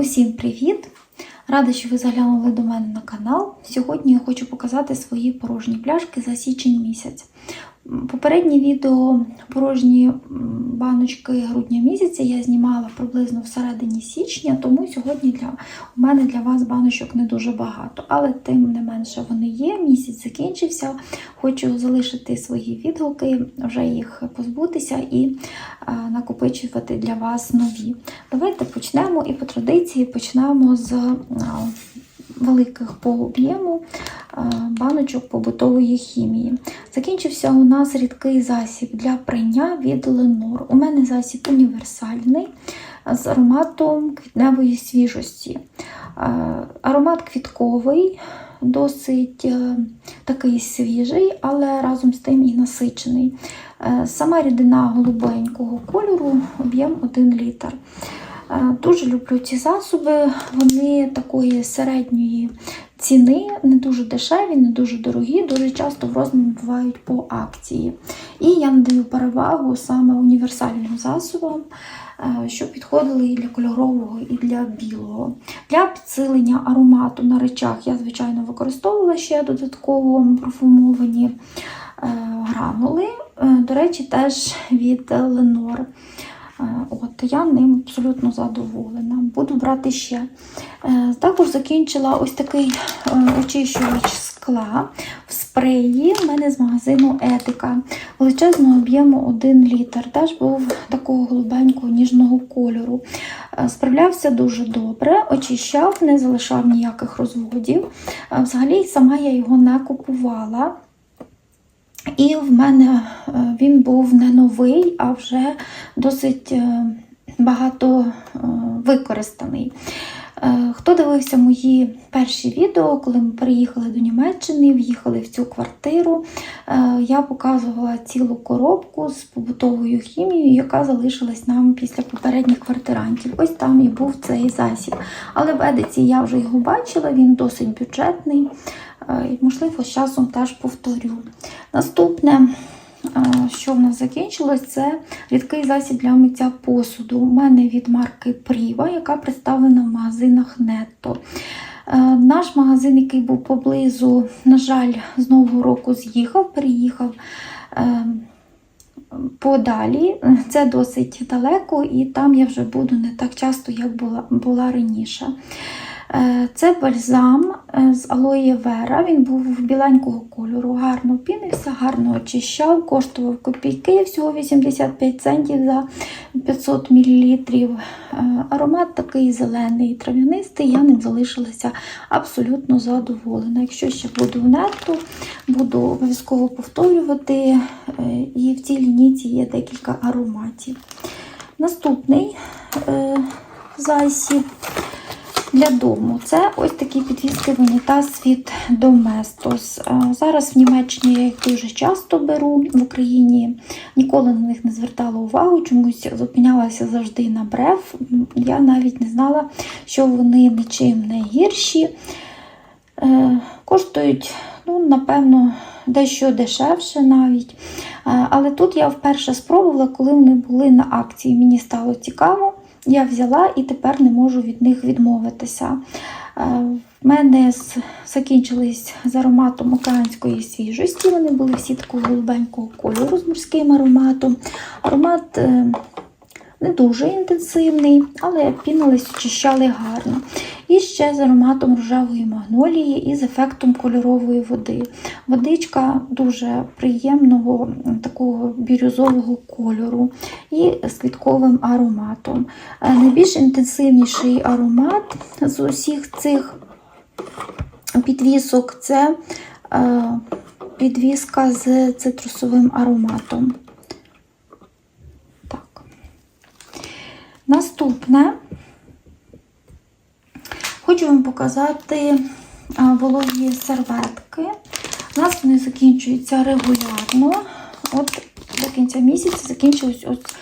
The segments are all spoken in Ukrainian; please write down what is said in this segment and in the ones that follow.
Усім привіт! Рада, що ви заглянули до мене на канал. Сьогодні я хочу показати свої порожні пляшки за січень місяць. Попереднє відео порожні баночки грудня місяця я знімала приблизно всередині січня, тому сьогодні для, у мене для вас баночок не дуже багато. Але тим не менше вони є. Місяць закінчився. Хочу залишити свої відгуки, вже їх позбутися і накопичувати для вас нові. Давайте почнемо і по традиції почнемо з великих по об'єму баночок побутової хімії. Закінчився у нас рідкий засіб для прання від Ленор. У мене засіб універсальний з ароматом квітневої свіжості. Аромат квітковий, досить е, такий свіжий, але разом з тим і насичений. Е, Сама рідина голубенького кольору, об'єм 1 літр. Е, Дуже люблю ці засоби, вони такої середньої ціни, не дуже дешеві, не дуже дорогі, дуже часто в розмірі бувають по акції. І я надаю перевагу саме універсальним засобам, е, що підходили і для кольорового, і для білого. Для підсилення аромату на речах я, звичайно, використовувала ще додатково парфумовані е, гранули. До речі, теж від Ленор. Е, От, я ним абсолютно задоволена. Буду брати ще. Е, Також закінчила ось такий е, очищувач скла в спреї. У мене з магазину Етика. Величезного об'єму 1 літр. Теж був такого голубенького ніжного кольору. Справлявся дуже добре, очищав, не залишав ніяких розводів. Взагалі, сама я його не купувала. І в мене е, він був не новий, а вже досить е, багато е, використаний. Хто дивився мої перші відео, коли ми переїхали до Німеччини, в'їхали в цю квартиру, я показувала цілу коробку з побутовою хімією, яка залишилась нам після попередніх квартирантів. Ось там і був цей засіб. Але в Едиці я вже його бачила, він досить бюджетний. Е, Можливо, з часом теж повторю. Наступне, е, що в нас закінчилось, це рідкий засіб для миття посуду. У мене від марки Пріва, яка представлена в магазинах. Е, Наш магазин, який був поблизу, на жаль, з Нового року з'їхав, переїхав е, подалі. Це досить далеко, і там я вже буду не так часто, як була, була раніше. Е, Це бальзам е, з алоє вера. Він був біленького кольору, гарно пінився, гарно очищав, коштував копійки, всього 85 центів за 500 мл. Аромат такий зелений, трав'янистий, я ним залишилася абсолютно задоволена. Якщо ще буду в нету, буду обов'язково повторювати. Е, І в цій лінійці є декілька ароматів. Наступний е, засіб для дому. Це ось такі підвіски в унітаз від Domestos. Е, Зараз в Німеччині я їх дуже часто беру. В Україні ніколи на них не звертала увагу, чомусь зупинялася завжди на брев. Я навіть не знала, що вони нічим не гірші. Е, Коштують, ну, напевно, дещо дешевше навіть. Е, Але тут я вперше спробувала, коли вони були на акції. Мені стало цікаво. Я взяла і тепер не можу від них відмовитися. Е, В мене закінчились з ароматом океанської свіжості. Вони були всі такого голубенького кольору з морським ароматом. Аромат е, не дуже інтенсивний, але пінились, очищали гарно. І ще з ароматом рожевої магнолії і з ефектом кольорової води. Водичка дуже приємного такого бірюзового кольору і з квітковим ароматом. Е, Найбільш інтенсивніший аромат з усіх цих підвісок це е, підвіска з цитрусовим ароматом. Так. Наступне хочу вам показати вологі серветки. У нас вони закінчуються регулярно. От до кінця місяця закінчились ось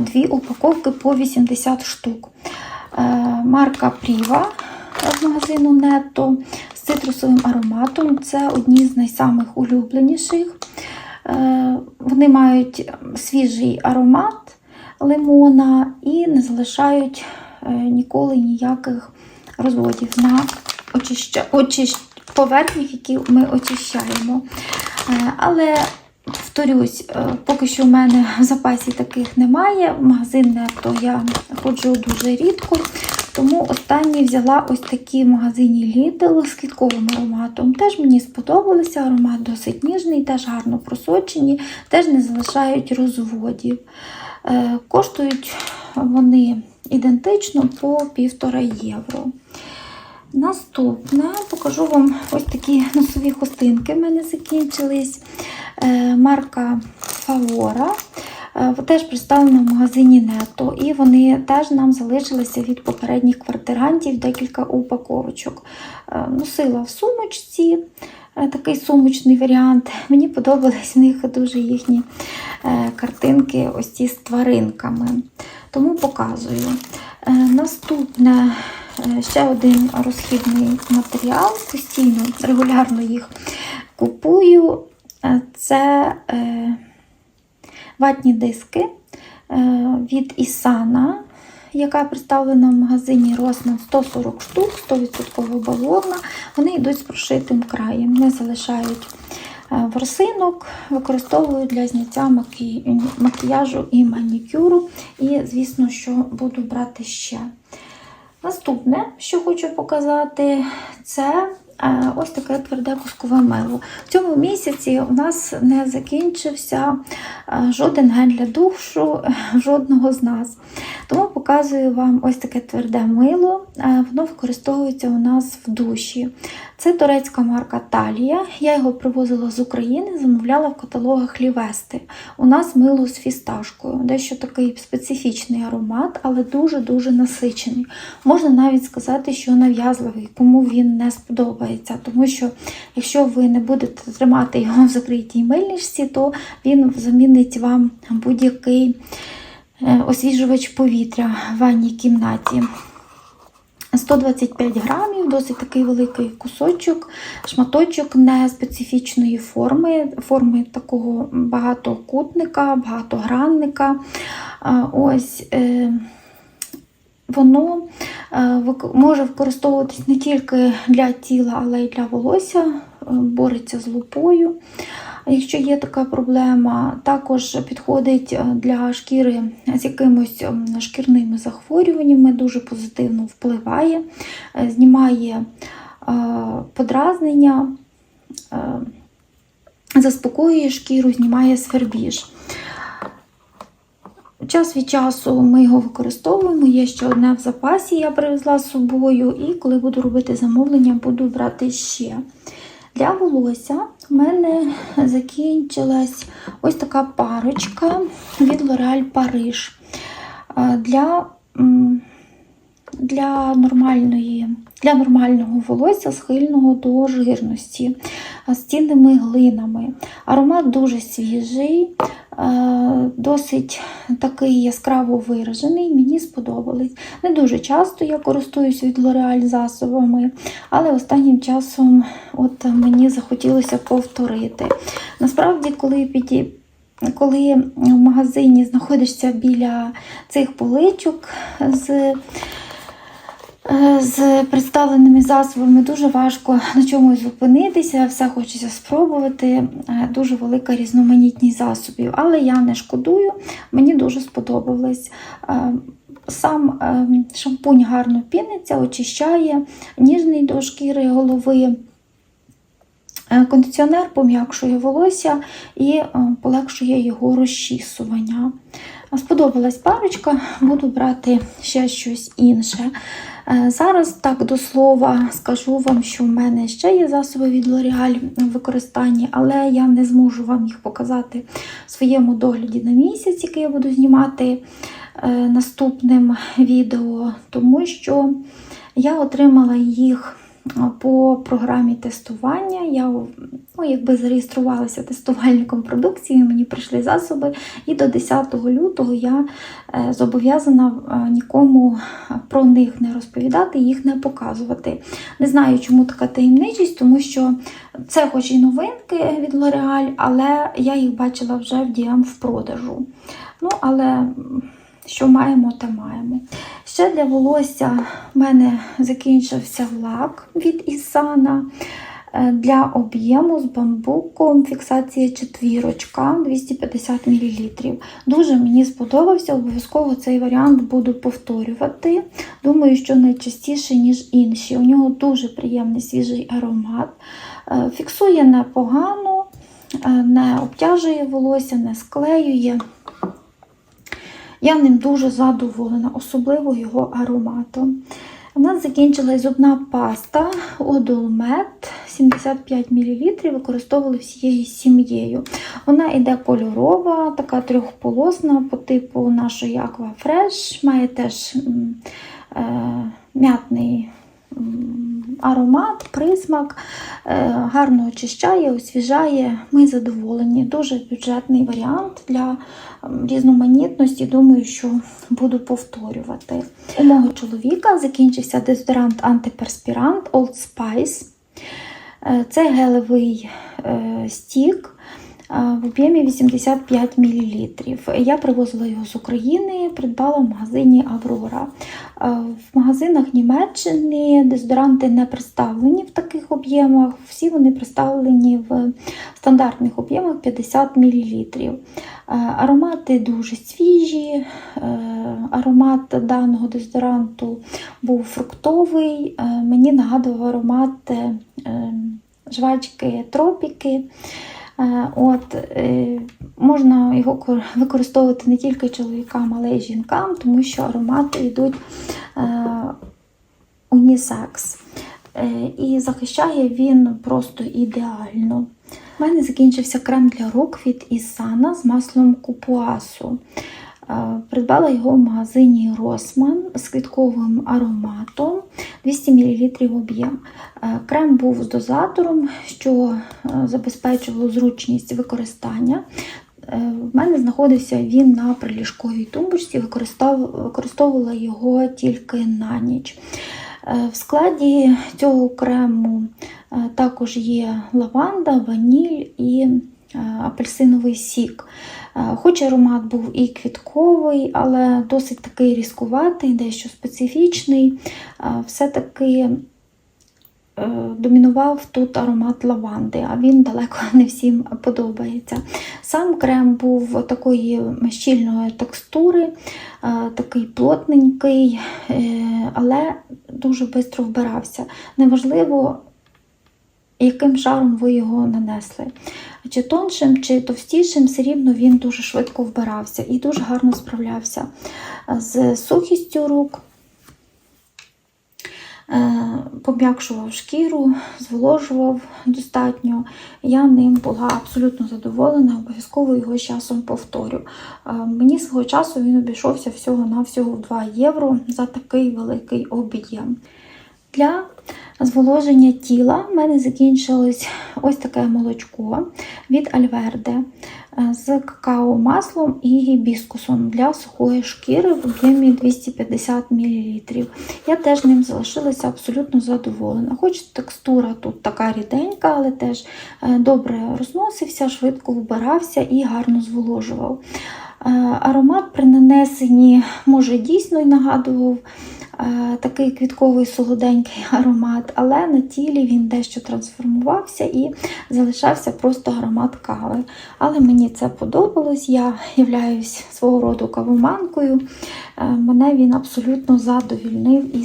дві упаковки по 80 штук. Е, Марка Пріва з магазину Netto з цитрусовим ароматом. Це одні з найсамих улюбленіших. Е, Вони мають свіжий аромат лимона і не залишають е, ніколи ніяких розводів на очища... очищ... поверхнях, які ми очищаємо. Е, Але повторюсь, е, поки що в мене в запасі таких немає. В магазин то я ходжу дуже рідко. Тому останні взяла ось такі в магазині Lidl з квітковим ароматом. Теж мені сподобалися, аромат досить ніжний, теж гарно просочені, теж не залишають розводів. Е, Коштують вони ідентично по 1,5 євро. Наступне покажу вам ось такі носові хустинки. в мене закінчились. Е, Марка Favora. Е, Теж представлена в магазині Нето, і вони теж нам залишилися від попередніх квартирантів декілька упаковочок. Е, Носила в сумочці, такий сумочний варіант. Мені подобались в них дуже їхні картинки, ось ці з тваринками. Тому показую. Наступне ще один розхідний матеріал. Постійно, регулярно їх купую. Е, Це е, ватні диски е, від Ісана, яка представлена в магазині Росман 140 штук, 100% бавовна. Вони йдуть з прошитим краєм, не залишають е, ворсинок, використовую для зняття макі... макіяжу і манікюру. І, звісно, що буду брати ще. Наступне, що хочу показати, це ось таке тверде кускове мило. В цьому місяці у нас не закінчився жоден гель для душу жодного з нас. Тому показую вам ось таке тверде мило. Воно використовується у нас в душі. Це турецька марка Талія. Я його привозила з України, замовляла в каталогах Лівести. У нас мило з фісташкою, дещо такий специфічний аромат, але дуже-дуже насичений. Можна навіть сказати, що нав'язливий, кому він не сподобається. Тому що якщо ви не будете тримати його в закритій мильничці, то він замінить вам будь-який е, освіжувач повітря в ванній кімнаті. 125 грамів, досить такий великий кусочок, шматочок не специфічної форми, форми такого багатокутника, багатогранника. Ось е, воно е, може використовуватись не тільки для тіла, але й для волосся, е, бореться з лупою. Якщо є така проблема, також підходить е, для шкіри з якимось ем, шкірними захворюваннями, дуже позитивно впливає, знімає подразнення, заспокоює шкіру, знімає свербіж. Час від часу ми його використовуємо. Є ще одне в запасі, я привезла з собою, і коли буду робити замовлення, буду брати ще. Для волосся в мене закінчилась ось така парочка від Paris. Е, Для, для, нормальної, для нормального волосся, схильного до жирності, з цінними глинами. Аромат дуже свіжий, досить такий яскраво виражений, мені сподобались. Не дуже часто я користуюсь від L'Oreal засобами, але останнім часом от мені захотілося повторити. Насправді, коли піді... Коли в магазині знаходишся біля цих поличок з, е, з представленими засобами, дуже важко на чомусь зупинитися, все хочеться спробувати. Е, Дуже велика різноманітність засобів, але я не шкодую, мені дуже сподобалось. Е, Сам е, шампунь гарно піниться, очищає, ніжний до шкіри голови. Е, Кондиціонер пом'якшує волосся і е, полегшує його розчісування. Сподобалась парочка, буду брати ще щось інше. Е, Зараз так до слова скажу вам, що в мене ще є засоби від L'Oreal в використанні, але я не зможу вам їх показати в своєму догляді на місяць, який я буду знімати е, наступним відео, тому що я отримала їх по програмі тестування. Я ну, якби зареєструвалася тестувальником продукції, мені прийшли засоби, і до 10 лютого я е, зобов'язана е, нікому про них не розповідати, їх не показувати. Не знаю, чому така таємничість, тому що це хоч і новинки від L'Oreal, але я їх бачила вже в DM в продажу. Ну, але що маємо, те маємо. Ще для волосся в мене закінчився лак від Ісана. Е, Для об'єму з бамбуком фіксація четвірочка 250 мл. Дуже мені сподобався, обов'язково цей варіант буду повторювати. Думаю, що найчастіше, ніж інші. У нього дуже приємний свіжий аромат. Е, Фіксує непогано, е, не обтяжує волосся, не склеює. Я ним дуже задоволена, особливо його ароматом. У нас закінчилась зубна паста Odolmet 75 мл, використовували всією сім'єю. Вона йде кольорова, така трьохполосна по типу нашої Aqua Fresh, має теж е, м'ятний аромат, присмак, е, гарно очищає, освіжає. Ми задоволені. Дуже бюджетний варіант для різноманітності. Думаю, що буду повторювати. У мого чоловіка закінчився дезодорант антиперспірант Old Spice. Е, Це гелевий е, стік в об'ємі 85 мл. Я привозила його з України, придбала в магазині Аврора. В магазинах Німеччини дезодоранти не представлені в таких об'ємах, всі вони представлені в стандартних об'ємах 50 мл. Аромати дуже свіжі. е, Аромат даного дезодоранту був фруктовий. Е, Мені нагадував аромат е, е, жвачки тропіки. Е, От, е, можна його використовувати не тільки чоловікам, але й жінкам, тому що аромати йдуть е, унісекс. І захищає він просто ідеально. У мене закінчився крем для рук від Ісана з маслом купуасу. Придбала його в магазині Росман з квітковим ароматом 200 мл об'єм. Крем був з дозатором, що забезпечувало зручність використання. Е, В мене знаходився він на приліжковій тумбочці, використовувала його тільки на ніч. Е, В складі цього крему е, також є лаванда, ваніль і апельсиновий сік. Е, Хоч аромат був і квітковий, але досить такий різкуватий, дещо специфічний, е, все-таки е, домінував тут аромат лаванди, а він далеко не всім подобається. Сам крем був такої щільної текстури, такий плотненький, але дуже швидко вбирався. Неважливо, яким шаром ви його нанесли. Чи тоншим, чи товстішим, все рівно він дуже швидко вбирався і дуже гарно справлявся з сухістю рук. Е, Пом'якшував шкіру, зволожував достатньо. Я ним була абсолютно задоволена, обов'язково його з часом повторю. Е, Мені свого часу він обійшовся всього-навсього в 2 євро за такий великий об'єм. Для зволоження тіла в мене закінчилось ось таке молочко від Альверде е, з какао-маслом і гібіскусом для сухої шкіри в об'ємі 250 мл. Я теж ним залишилася абсолютно задоволена. Хоч текстура тут така ріденька, але теж е, добре розносився, швидко вбирався і гарно зволожував. Е, Аромат при нанесенні може дійсно й нагадував е, такий квітковий солоденький аромат, але на тілі він дещо трансформувався і залишався просто аромат кави. Але мені це подобалось, я являюсь свого роду кавоманкою. Е, Мене він абсолютно задовільнив і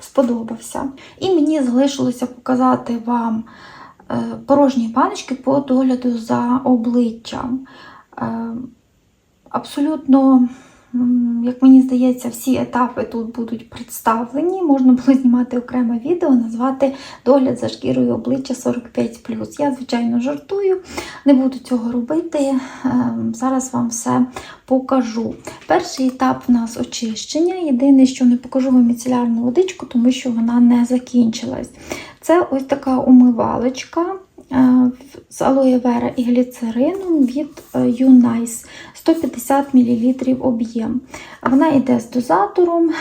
сподобався. І мені залишилося показати вам порожні баночки по догляду за обличчям. Абсолютно, як мені здається, всі етапи тут будуть представлені. Можна було знімати окреме відео, назвати догляд за шкірою обличчя 45. Я, звичайно, жартую, не буду цього робити. Ем, Зараз вам все покажу. Перший етап в нас очищення. Єдине, що не покажу вам міцелярну водичку, тому що вона не закінчилась. Це ось така умивалочка з алоє вера і гліцерином від е, Unice 150 мл об'єм. Вона йде з дозатором,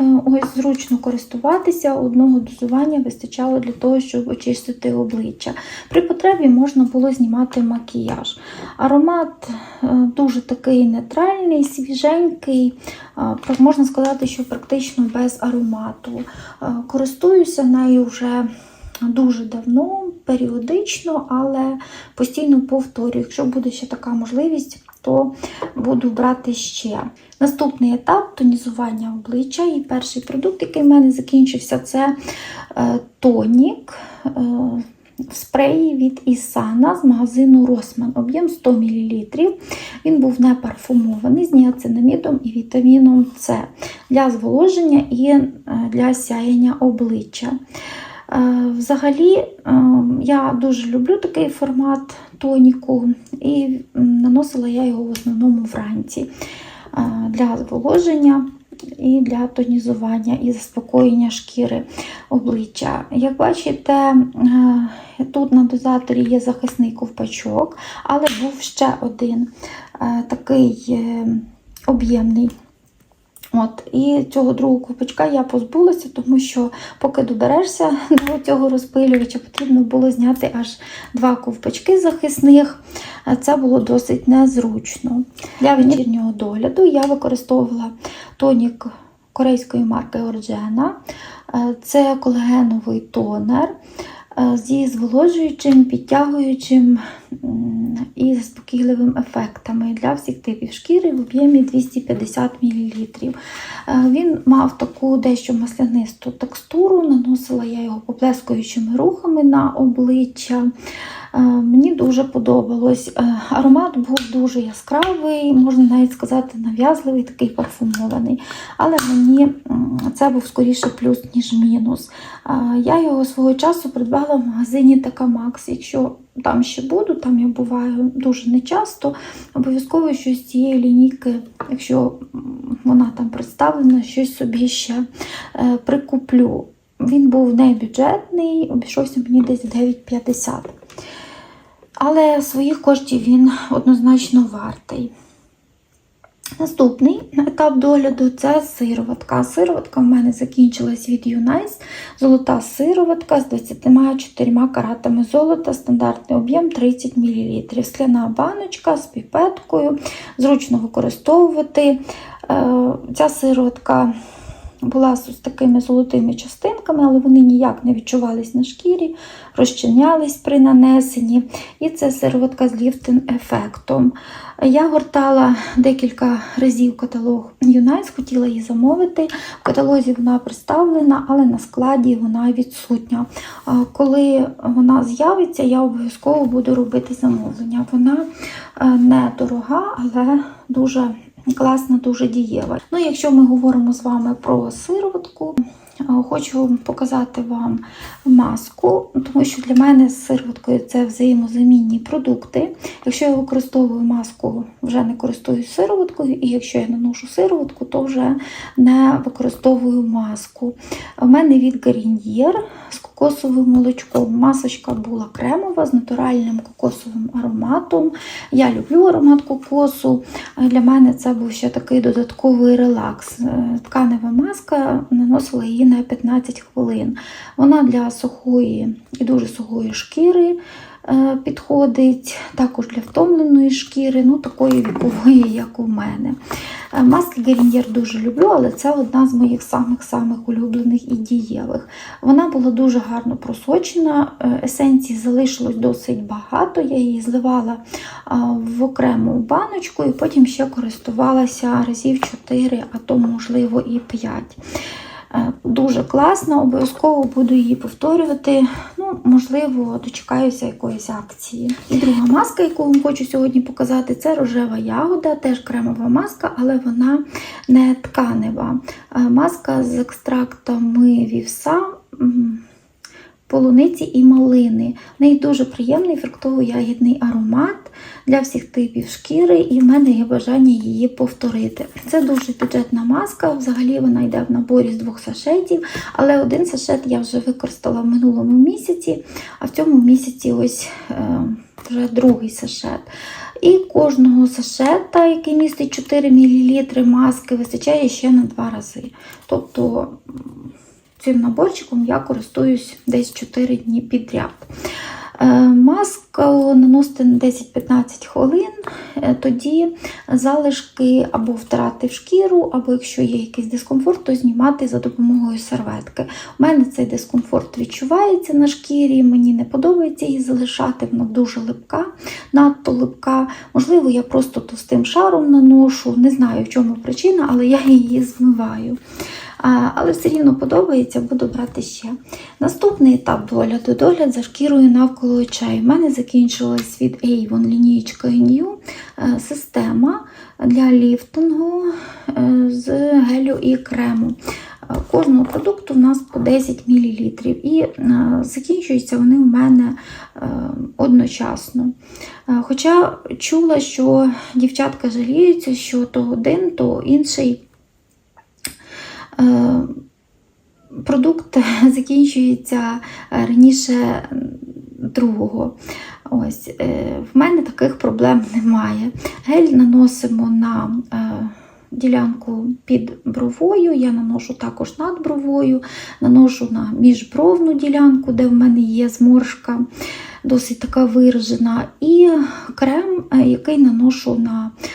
Е, Ось зручно користуватися, одного дозування вистачало для того, щоб очистити обличчя. При потребі можна було знімати макіяж. Аромат е, дуже такий нейтральний, свіженький, е, можна сказати, що практично без аромату. Е, Користуюся нею вже дуже давно, періодично, але постійно повторюю. Якщо буде ще така можливість, то буду брати ще. Наступний етап тонізування обличчя. І перший продукт, який в мене закінчився, це е, тонік е, в спреї від Ісана з магазину Росман. Об'єм 100 мл. Він був не парфумований з ніацинамідом і вітаміном С для зволоження і е, для сяєння обличчя. Е, Взагалі, е, я дуже люблю такий формат тоніку, і наносила я його в основному вранці е, для зволоження і для тонізування і заспокоєння шкіри обличчя. Як бачите, тут на дозаторі є захисний ковпачок, але був ще один такий об'ємний. От, і цього другого ковпачка я позбулася, тому що поки доберешся до цього розпилювача, потрібно було зняти аж два ковпачки захисних. Це було досить незручно. Для вечірнього догляду я використовувала тонік корейської марки Orgena. Е, Це колагеновий тонер е, зі зволожуючим, підтягуючим і заспокійливим ефектами для всіх типів шкіри в об'ємі 250 мл. Е, Він мав таку дещо маслянисту текстуру, наносила я його поплескуючими рухами на обличчя. Е, Мені дуже подобалось. Е, Аромат був дуже яскравий, можна навіть сказати, нав'язливий, такий парфумований. Але мені це був скоріше плюс, ніж мінус. Е, Я його свого часу придбала в магазині Така Макс. Якщо там ще буду, там я буваю дуже нечасто. Обов'язково щось з цієї лінійки, якщо вона там представлена, щось собі ще прикуплю. Він був не бюджетний, обійшовся мені десь 9,50. Але своїх коштів він однозначно вартий. Наступний етап догляду це сироватка. Сироватка в мене закінчилась від Юнайс. Золота сироватка з 24 каратами золота, стандартний об'єм 30 мл. Скляна баночка з піпеткою, зручно використовувати. Е, Ця сироватка була з такими золотими частинками, але вони ніяк не відчувались на шкірі, розчинялись при нанесенні. І це сироватка з ліфтинг-ефектом. Я гортала декілька разів каталог Юнайс, хотіла її замовити. В каталозі вона представлена, але на складі вона відсутня. Коли вона з'явиться, я обов'язково буду робити замовлення. Вона е, не дорога, але дуже класна, дуже дієва. Ну, якщо ми говоримо з вами про сироватку, е, хочу показати вам маску, тому що для мене з сироваткою це взаємозамінні продукти. Якщо я використовую маску, вже не користуюсь сироваткою, і якщо я наношу сироватку, то вже не використовую маску. У мене від Garnier кокосовим молочком. Масочка була кремова з натуральним кокосовим ароматом. Я люблю аромат кокосу. Для мене це був ще такий додатковий релакс. Е, Тканева маска наносила її на 15 хвилин. Вона для сухої і дуже сухої шкіри підходить, також для втомленої шкіри, ну такої вікової, як у мене. Е, Маски Garnier дуже люблю, але це одна з моїх самих-самих улюблених і дієвих. Вона була дуже гарно просочена, е, есенції залишилось досить багато. Я її зливала в окрему баночку і потім ще користувалася разів 4, а то, можливо, і 5. Е, Дуже класно, обов'язково буду її повторювати. Ну, можливо, дочекаюся якоїсь акції. І друга маска, яку вам хочу сьогодні показати, це рожева ягода, теж кремова маска, але вона не тканева. Е, Маска з екстрактами вівса. Полуниці і малини. В неї дуже приємний фруктово-ягідний аромат для всіх типів шкіри, і в мене є бажання її повторити. Це дуже бюджетна маска, взагалі вона йде в наборі з двох сашетів, але один сашет я вже використала в минулому місяці, а в цьому місяці ось е, вже другий сашет. І кожного сашета, який містить 4 мл маски, вистачає ще на 2 рази. Тобто цим наборчиком я користуюсь десь 4 дні підряд. Е, Маску наносити на 10-15 хвилин, е, тоді залишки або втрати в шкіру, або якщо є якийсь дискомфорт, то знімати за допомогою серветки. У мене цей дискомфорт відчувається на шкірі, мені не подобається її залишати, вона дуже липка, надто липка. Можливо, я просто товстим шаром наношу, не знаю в чому причина, але я її змиваю. Але все рівно подобається, буду брати ще. Наступний етап догляду догляд за шкірою навколо очей. У мене закінчилась від Avon лінієчка New е, система для ліфтингу е, з гелю і крему. Е, Кожного продукту у нас по 10 мл. І закінчуються вони у мене одночасно. Хоча чула, що дівчатка жаліються, що то один, то інший продукт закінчується е, раніше другого. Ось, е, в мене таких проблем немає. Гель наносимо на е, ділянку під бровою, я наношу також над бровою, наношу на міжбровну ділянку, де в мене є зморшка, досить така виражена, і крем, е, який наношу на е,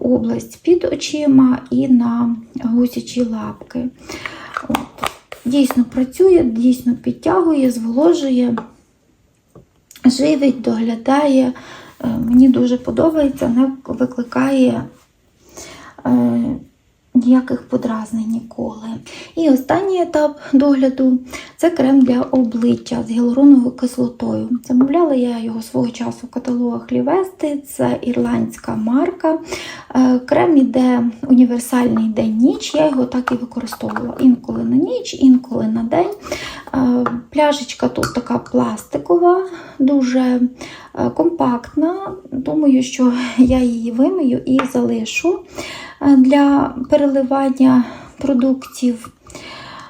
область під очима і на гусячі лапки. От. Дійсно працює, дійсно підтягує, зволожує, живить, доглядає. Е, Мені дуже подобається, не викликає е, ніяких подразнень ніколи. І останній етап догляду це крем для обличчя з гіалуроновою кислотою. Замовляла я його свого часу в каталогах Лівести, це ірландська марка. Е, Крем іде універсальний день-ніч, я його так і використовувала. Інколи на ніч, інколи на день. Е, Пляшечка тут така пластикова, дуже е, компактна. Думаю, що я її вимию і залишу для переливання продуктів.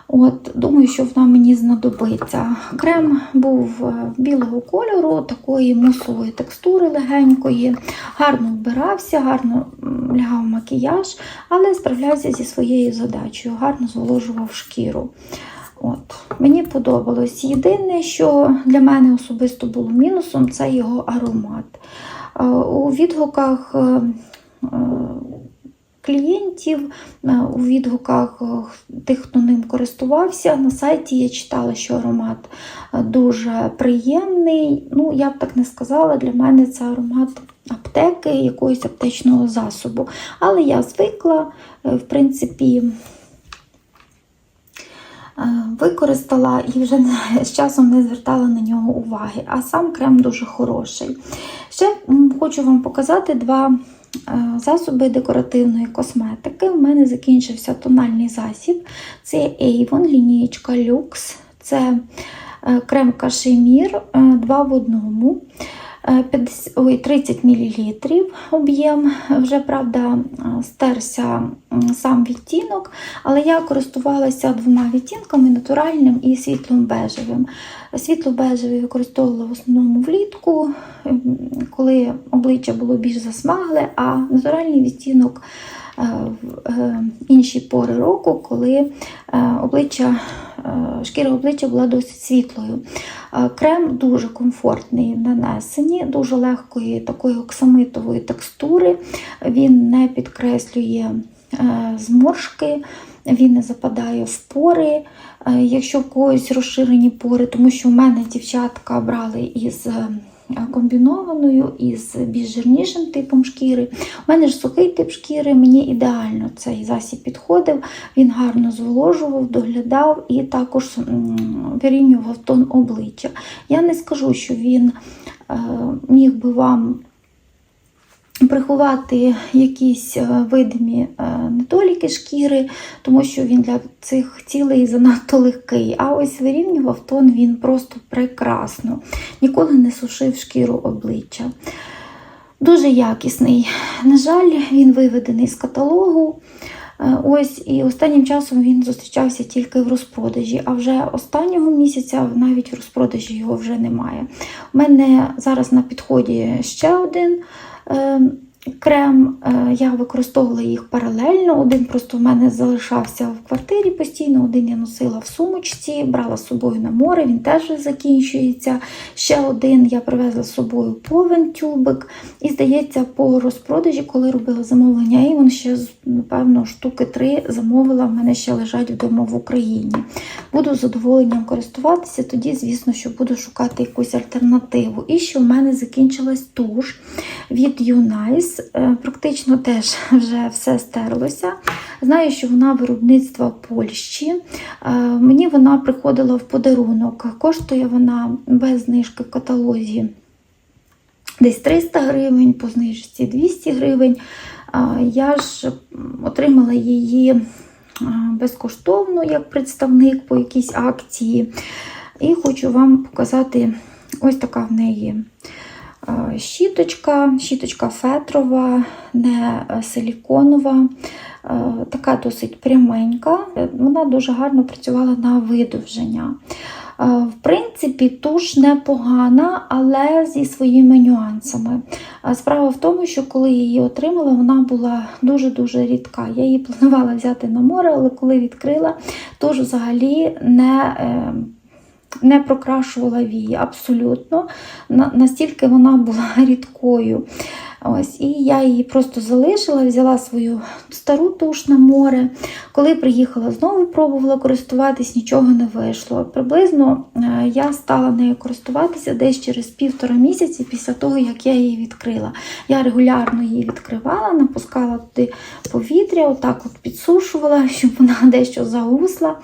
От, Думаю, що вона мені знадобиться. Крем був е, білого кольору, такої мусової текстури легенької, гарно вбирався, гарно лягав макіяж, але справлявся зі своєю задачею, гарно зволожував шкіру. От. Мені подобалось. Єдине, що для мене особисто було мінусом, це його аромат. Е, У відгуках е, е, клієнтів, е, у відгуках е, тих, хто ним користувався, на сайті я читала, що аромат е, дуже приємний. Ну, я б так не сказала, для мене це аромат аптеки, якогось аптечного засобу. Але я звикла, в принципі. Використала і вже з часом не звертала на нього уваги. А сам крем дуже хороший. Ще хочу вам показати два засоби декоративної косметики. У мене закінчився тональний засіб. Це Avon, лінієчка Lux. Це е, крем кашемір 2 в одному. Е, 50, ой, 30 мл об'єм. Вже, правда, е, стерся сам відтінок, але я користувалася двома відтінками натуральним і світло-бежевим. Світло-бежевий використовувала в основному влітку, коли обличчя було більш засмагле, а натуральний відтінок е, в е, інші пори року, коли е, обличчя, е, шкіра обличчя була досить світлою. Е, Крем дуже комфортний в нанесенні, дуже легкої такої оксамитової текстури. Він не підкреслює е, зморшки, він не западає в пори. Е, Якщо в когось розширені пори, тому що в мене дівчатка брали із е, комбінованою із більш жирнішим типом шкіри. У мене ж сухий тип шкіри, мені ідеально цей засіб підходив, він гарно зволожував, доглядав і також вирівнював тон обличчя. Я не скажу, що він е, міг би вам приховати якісь е, видимі е, недоліки шкіри, тому що він для цих цілей занадто легкий. А ось вирівнював тон він просто прекрасно. Ніколи не сушив шкіру обличчя. Дуже якісний. На жаль, він виведений з каталогу. Е, Ось і останнім часом він зустрічався тільки в розпродажі, а вже останнього місяця навіть в розпродажі його вже немає. У мене зараз на підході ще один Крем е, я використовувала їх паралельно. Один просто в мене залишався в квартирі постійно, один я носила в сумочці, брала з собою на море, він теж закінчується. Ще один я привезла з собою повен тюбик. І, здається, по розпродажі, коли робила замовлення, і він ще, напевно, штуки три замовила, в мене ще лежать вдома в Україні. Буду з задоволенням користуватися, тоді, звісно, що буду шукати якусь альтернативу. І ще в мене закінчилась туш від Unice. Е, Практично теж вже все стерлося. Знаю, що вона виробництва Польщі. Е, Мені вона приходила в подарунок. Коштує вона без знижки в каталозі десь 300 гривень, по знижці 200 гривень. Е, Я ж отримала її безкоштовно як представник по якійсь акції. І хочу вам показати ось така в неї щіточка, щіточка фетрова, не е, силіконова, е, така досить пряменька. Е, Вона дуже гарно працювала на видовження. Е, В принципі, туш непогана, але зі своїми нюансами. Справа в тому, що коли я її отримала, вона була дуже-дуже рідка. Я її планувала взяти на море, але коли відкрила, туш взагалі не. Не прокрашувала вії абсолютно. Настільки вона була рідкою. Ось, і я її просто залишила, взяла свою стару туш на море. Коли приїхала, знову пробувала користуватись, нічого не вийшло. Приблизно е, я стала нею користуватися десь через півтора місяці після того, як я її відкрила. Я регулярно її відкривала, напускала туди повітря, отак от підсушувала, щоб вона дещо загусла.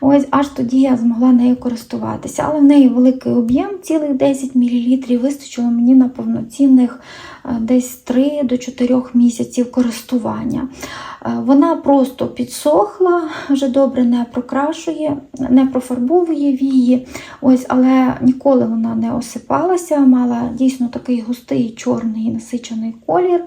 Ось аж тоді я змогла нею користуватися. Але в неї великий об'єм, цілих 10 мл, вистачило мені на повноцінних е, десь 3 до 4 місяців користування. Е, Вона просто підсохла, вже добре не прокрашує, не профарбовує вії, ось, але ніколи вона не осипалася, мала дійсно такий густий чорний насичений колір.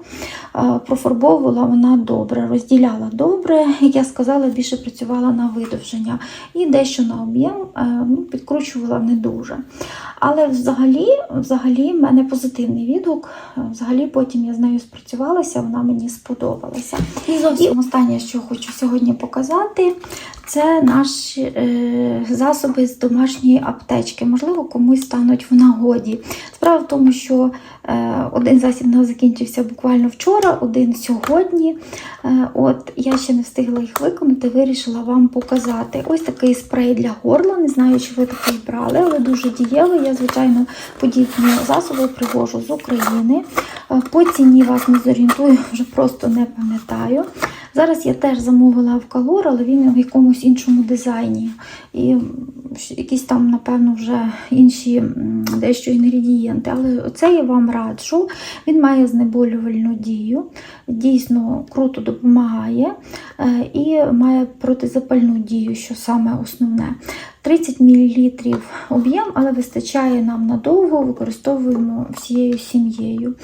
Е, Профарбовувала вона добре, розділяла добре, як я сказала, більше працювала на видовження. І дещо на об'єм е, ну, підкручувала не дуже. Але взагалі, взагалі в мене позитивний відгук. Взагалі потім я з нею спрацювалася, вона мені сподобалася. І зовсім останнє, що хочу сьогодні показати, це наші е, засоби з домашньої аптечки. Можливо, комусь стануть в нагоді. Справа в тому, що е, один засіб нас закінчився буквально вчора, один сьогодні. Е, от я ще не встигла їх виконати, вирішила вам показати. Ось такий спрей для горла. Не знаю, чи ви такий брали, але дуже дієвий. Я, звичайно, подібні засоби привожу з України. Е, По ціні вас не зорієнтую, вже просто не пам'ятаю. Зараз я теж замовила в Калор, але він в якомусь іншому дизайні. І якісь там, напевно, вже інші дещо інгредієнти. Але це я вам раджу. Він має знеболювальну дію, дійсно круто допомагає е, і має протизапальну дію, що саме основне. 30 мл об'єм, але вистачає нам надовго, використовуємо всією сім'єю.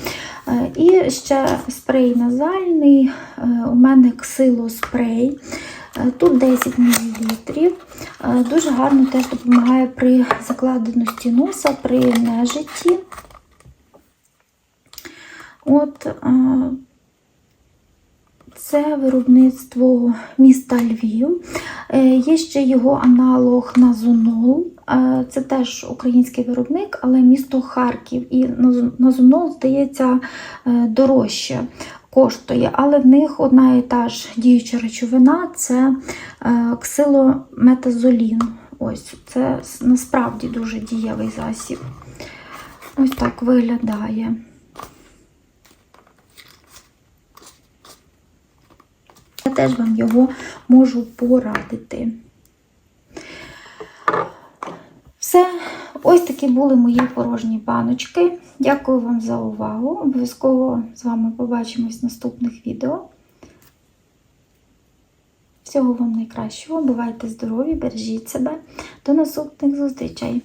Е, І ще спрей назальний, е, у мене ксилоспрей. Е, Тут 10 мл. Дуже гарно теж допомагає при закладеності носа, при нежитті. От е, це виробництво міста Львів. Е, Є ще його аналог Назонол. Е, Це теж український виробник, але місто Харків. І Назонол, здається, е, дорожче коштує. Але в них одна і та ж діюча речовина це е, ксилометазолін. Ось це насправді дуже дієвий засіб. Ось так виглядає. Я теж вам його можу порадити. Все, ось такі були мої порожні баночки. Дякую вам за увагу. Обов'язково з вами побачимось в наступних відео. Всього вам найкращого, бувайте здорові, бережіть себе. До наступних зустрічей!